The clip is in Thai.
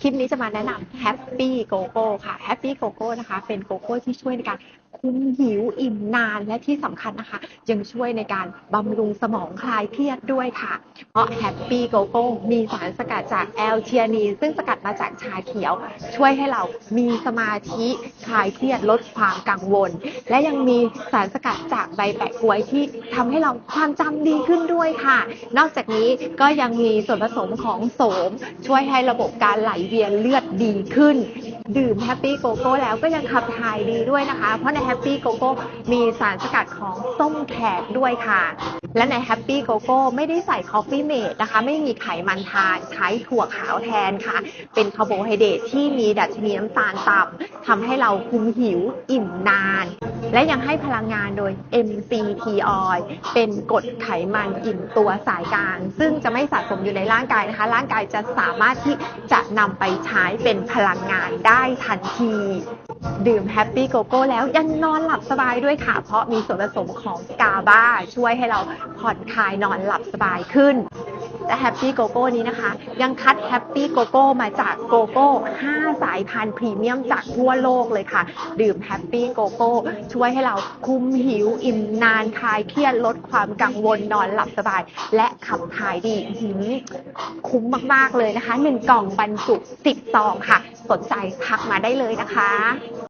คลิปนี้จะมาแนะนำ Happy Coco ค่ะ Happy Coco นะคะ เป็นโกโก้ที่ช่วยในการ คุมหิวอิ่มนานและที่สำคัญนะคะ ยังช่วยในการบำรุงสมองคลายเครียดด้วยค่ะ เพราะ Happy Coco มีสารสกัดจากแอลเทียนีนซึ่งสกัดมาจากชาเขียว ช่วยให้เรามีสมาธิคลายเครียดลดความกังวล และยังมีสารสกัดจากใบแปะกล้วยที่ทำให้เราความจำดีขึ้นด้วยค่ะ นอกจากนี้ก็ยังมีส่วนผสมของโสม ช่วยให้ระบบการไหลเวียนเลือดดีขึ้น ดื่มแฮปปี้โกโก้แล้วก็ยังขับถ่ายดีด้วยนะคะ เพราะในแฮปปี้โกโก้มีสารสกัดของส้มแขกด้วยค่ะ และในแฮปปี้โกโก้ไม่ได้ใส่คอฟฟี่เมดนะคะ ไม่มีไขมันทานใช้ถั่วขาวแทนค่ะ เป็นคาร์โบไฮเดรตที่มีดัชนีน้ำตาลต่ำทำให้เราคุมหิวอิ่มนาน และยังให้พลังงานโดย MCT oil เป็นกรดไขมันอิ่มตัวสายกลาง ซึ่งจะไม่สะสมอยู่ในร่างกายนะคะ ร่างกายจะสามารถที่จะนำไปใช้เป็นพลังงานได้ทันที ดื่มแฮปปี้โกโก้แล้วยังนอนหลับสบายด้วยค่ะ เพราะมีส่วนผสมของกาบาช่วยให้เราผ่อนคลายนอนหลับสบายขึ้น และแฮปปี้โกโก้นี้นะคะ ยังคัดแฮปปี้โกโก้มาจากโกโก้ 5 สายพันธุ์พรีเมียมจากทั่วโลกเลยค่ะ ดื่มแฮปปี้โกโก้ ช่วยให้เราคุมหิวอิ่มนานคลายเครียดลดความกังวลนอนหลับสบาย และขับถ่ายดีคุ้มมาก ๆ เลยนะคะ 1 กล่องบรรจุ10ซองค่ะ สนใจทักมาได้เลยนะคะ